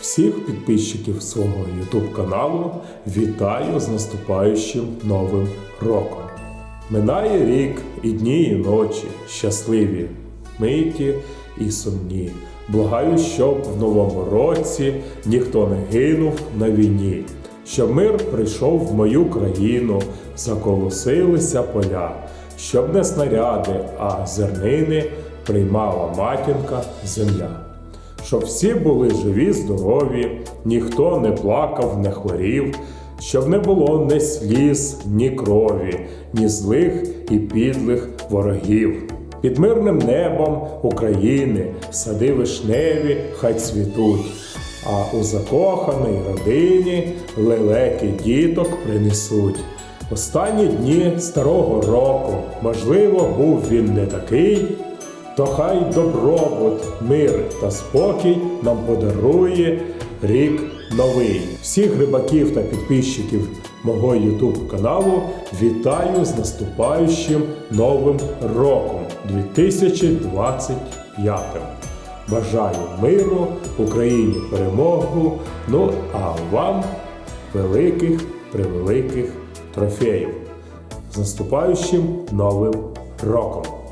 Всіх підписчиків свого YouTube каналу вітаю з наступаючим новим роком. Минає рік і дні, і ночі, щасливі, миті і сумні. Благаю, щоб в новому році ніхто не гинув на війні, щоб мир прийшов в мою країну, заколосилися поля, щоб не снаряди, а зернини приймала матінка земля щоб всі були живі, здорові, ніхто не плакав, не хворів, щоб не було ні сліз, ні крові, ні злих і підлих ворогів. Під мирним небом України сади вишневі хай цвітуть, а у закоханій родині лелеки діток принесуть. Останні дні старого року, можливо, був він не такий, то хай добробут, мир та спокій нам подарує рік новий. Всіх рибаків та підписчиків мого YouTube каналу вітаю з наступаючим новим роком 2025. Бажаю миру, Україні перемогу. Ну а вам великих превеликих трофеїв. З наступаючим новим роком!